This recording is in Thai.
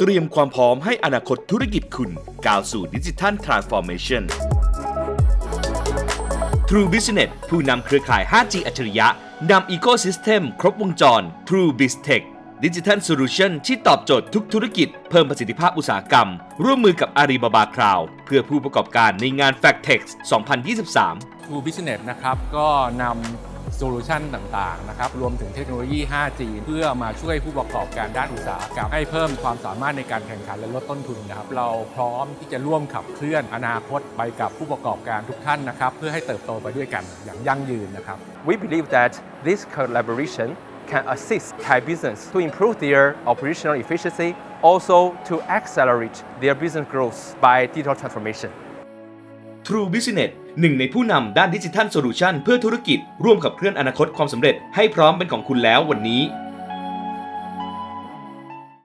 เตรียมความพร้อมให้อนาคตธุรกิจคุณก้าวสู่ดิจิทัลทรานส์ฟอร์เมชัน True Business ผู้นำเครือข่าย 5G อัจฉริยะนำ Ecosystem ครบวงจร True BizTech ดิจิทัลโซลูชันที่ตอบโจทย์ทุกธุรกิจ เพิ่มประสิทธิภาพอุตสาหกรรม ร่วมมือกับ Alibaba Cloud เพื่อผู้ประกอบการในงาน Factex 2023 True Business นะครับก็นำ โซลูชันต่างๆนะครับรวมถึงเทคโนโลยี 5G เพื่อมาช่วยผู้ประกอบการด้านอุตสาหกรรมให้เพิ่มความสามารถในการแข่งขันและลดต้นทุนนะครับเราพร้อมที่จะร่วมขับเคลื่อนอนาคตไปกับผู้ประกอบการทุกท่านนะครับเพื่อให้เติบโตไปด้วยกันอย่างยั่งยืนนะครับ We believe that this collaboration can assist Thai business to improve their operational efficiency, also to accelerate their business growth by digital transformation. True Business หนึ่งในผู้นำด้านดิจิทัลโซลูชันเพื่อธุรกิจร่วมขับเคลื่อนอนาคตความสำเร็จให้พร้อมเป็นของคุณแล้ววันนี้